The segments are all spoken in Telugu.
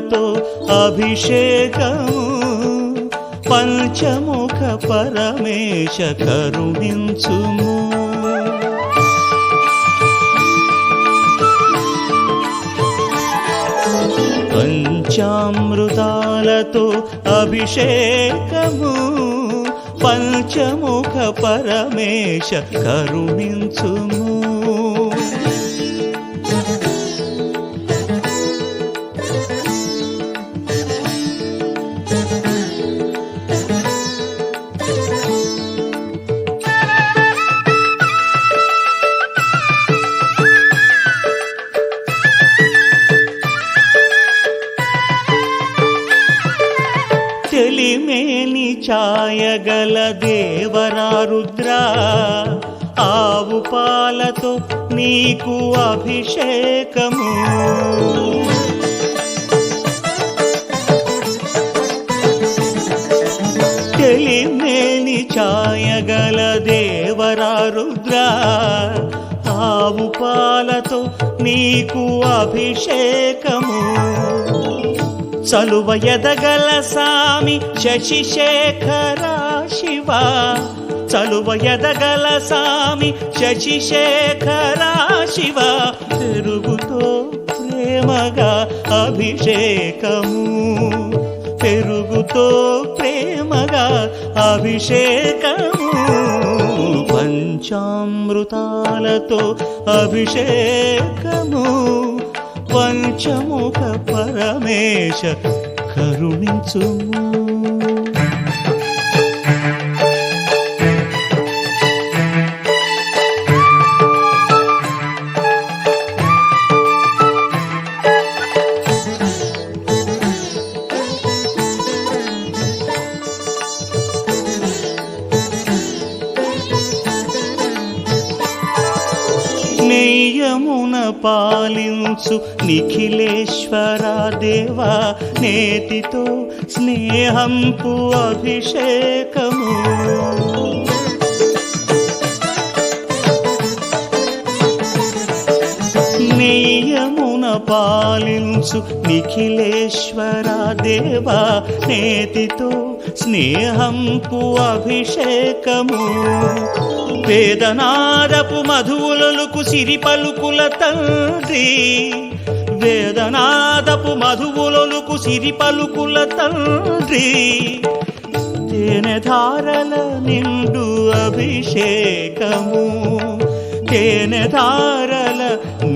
పూలతో అభిషేకము. పంచముఖ పరమేశ కరుణించుము. పంచామృతాలతో అభిషేకము. పంచముఖ పరమేశ కరుణించుము. పాలతో నీకు అభిషేకము. తెలిమేని ఛాయగల దేవరా రుద్రా ఆవు పాలతో నీకు అభిషేకము. చలువ ఎదగల సామి శశిశేఖరా శివా చలువ ఎదగల సామి శశిశేఖర శివ పెరుగుతో ప్రేమగా అభిషేకము. పెరుగుతో ప్రేమగా అభిషేకము. పంచామృతాలతో అభిషేకము. పంచముఖ పరమేశ కరుణించుము. నిఖిలేశ్వర దేవా నేతితో స్నేహంపు అభిషేకము. నేయమున పాలించు నిఖిలేశ్వర దేవా నేతితో స్నేహంపు అభిషేకము. వేదనారపు మధువులకు సిరి పలుకుల తండ్రి వేదనాదపు మధువులొలుకు సిరి పలుకుల తండ్రి తేనెధారల నిండు అభిషేకము తేనెధారల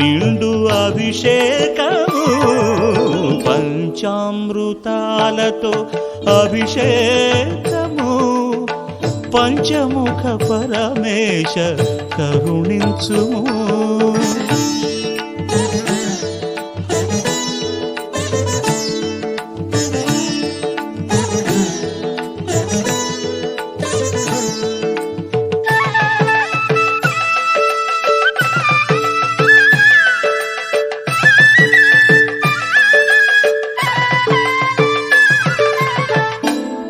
నిండు అభిషేకము పంచామృతాలతో అభిషేకము పంచముఖ పరమేశ కరుణించుము.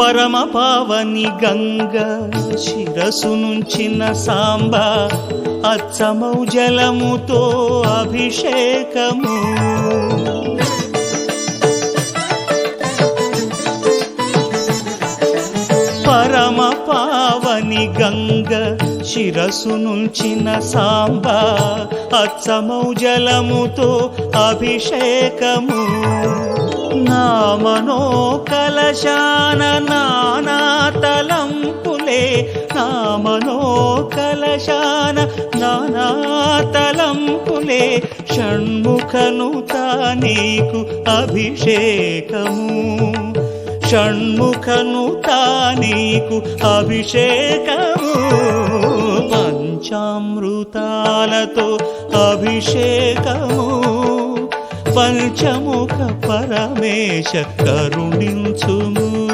పరమ పావని గంగ శిరసు నుంచిన సాంబ అచ్చమౌ జలముతో అభిషేకము. పరమ పావని గంగ శిరసు నుంచిన సాంబ అచ్చమౌ జలముతో అభిషేకము. నామనో కలశాన నానా తలంపులే. నామనో కలశాన నానా తలంపులే. షణ్ముఖను నీకు అభిషేకము. షణ్ముఖను నీకు అభిషేకము. పంచామృతాలతో అభిషేకము. పంచముఖ పరమేశ కరుణించుము.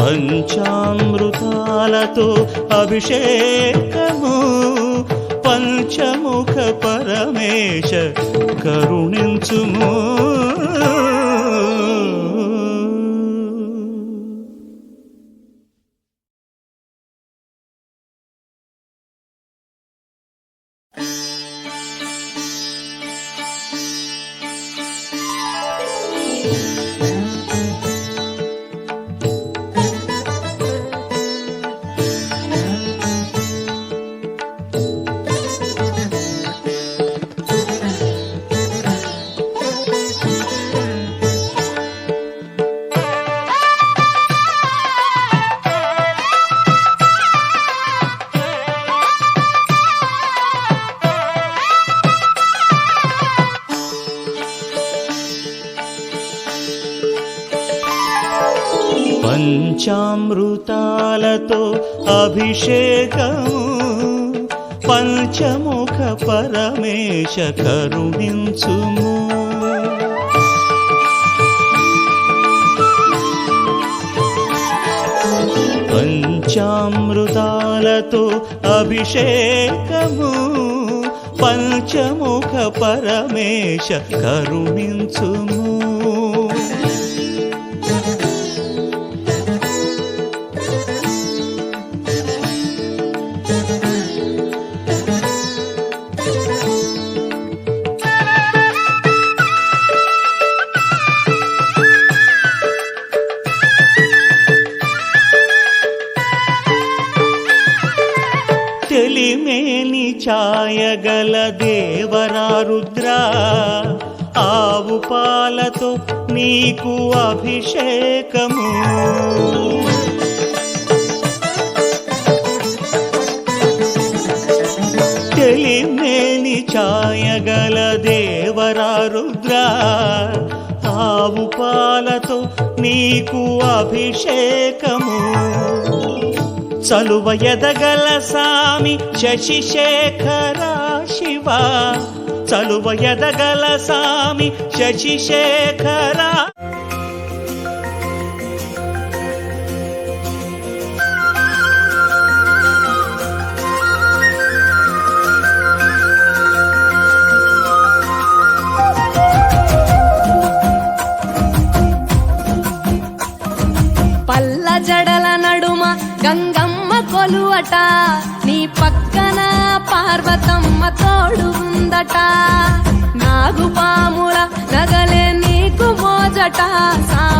పంచామృతాలతో అభిషేకము. పంచముఖ పరమేశ కరుణించుము. అమృతాలతో అభిషేకము పంచముఖ పరమేశ కరుణించుము. పంచామృతాలతో అభిషేకము పంచముఖ పరమేశ కరుణించుము. నీకు అభిషేకము. తెలిమేని ఛాయగల దేవరా రుద్ర ఆవు పాలతో నీకు అభిషేకము. చలువ ఎదగల సామి శశిశేఖర శివా చలువ ఎదగల సామి శశిశేఖర. పల్ల జడల నడుమ గంగమ్మ కొలువట నీ పక్కన పార్వతమ్మ తోడు ఉందట. నాగుపాముల నగలే నీకు మోజట. సా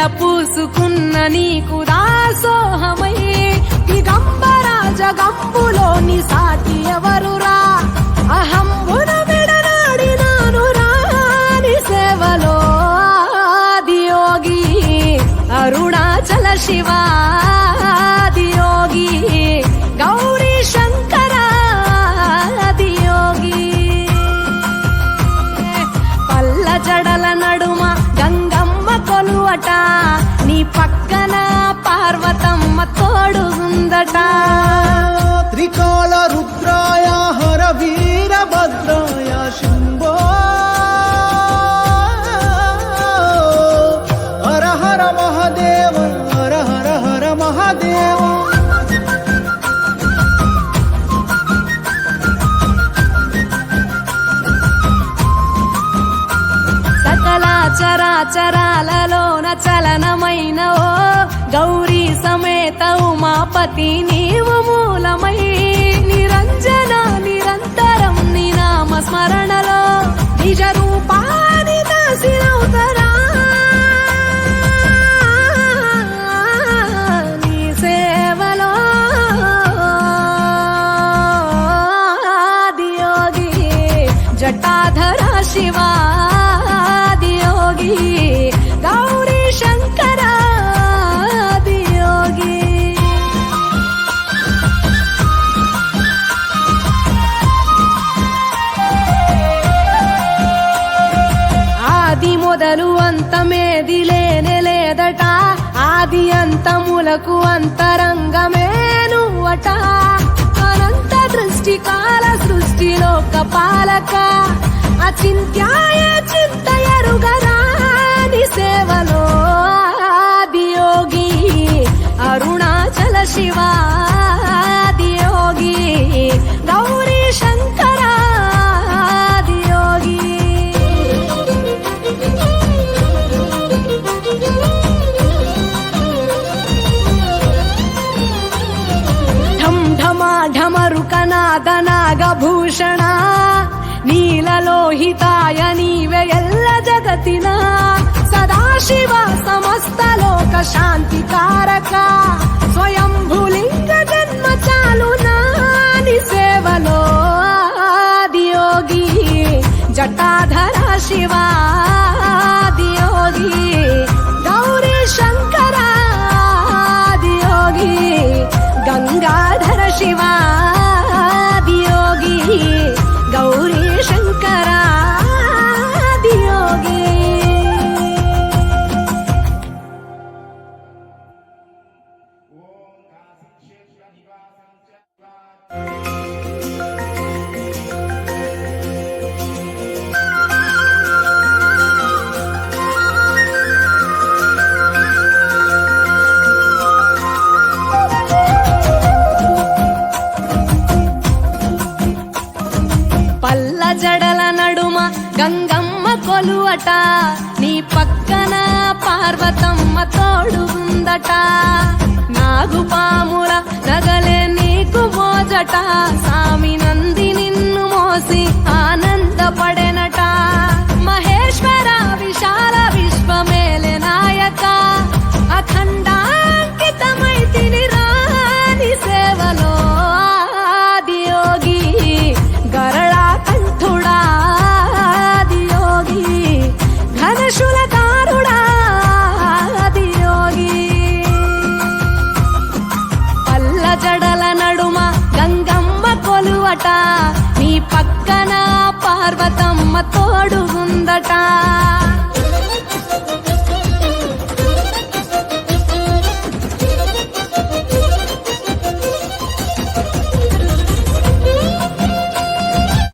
తను పూసుకున్న నీకు దాసోహమై దిగంబరాజ జగంబులోని సాటి ఎవరురా? అహంబున విడనాడినాను రాని సేవలో ఆదియోగి అరుణాచల శివా ఉందట త్రికాల రుద్రాయ హర వీరభద్రాయ శంభో. హర హర మహాదేవ హర హర హర మహాదేవ. సకల చరాచరాలలోన ఉమాపతి నీవు మూలమై నిరంజన నిరంతరం నీ నామ స్మరణలో నిజ రూపాన్ని దాసినవుతరా నీ సేవలో దియోగి జటాధర శివా దియోగి గౌరీ ఆది మొదలు అంతమేది లేనే లేదట. ఆది అంతములకు అంతరంగమేను అట అనంత దృష్టి కాల సృష్టిలోక పాలక. అచింత్యాయ చింత ఎరుగరాని సేవలో ఆదియోగి. అరుణాచల శివాది శివాదియోగి గౌరీ శంకరాదియోగి ఢమరుకనాద నాగభూషణ నీలలోహితాయ నీవే ఎల్ల జగతిన సదాశివ సమస్త లోక శాంతి కారక స్వయంభులింగ జన్మ చాలు నాని సేవలో ఆదియోగి జటాధర ఉందట. నీ పక్కన పార్వతమ్మ తోడు ఉందట. ఘనశులకారుడా ఆదియోగి పల్ల జడల నడుమ గంగమ్మ కొలువట నీ పక్కన పార్వతమ్మ తోడు ఉందట.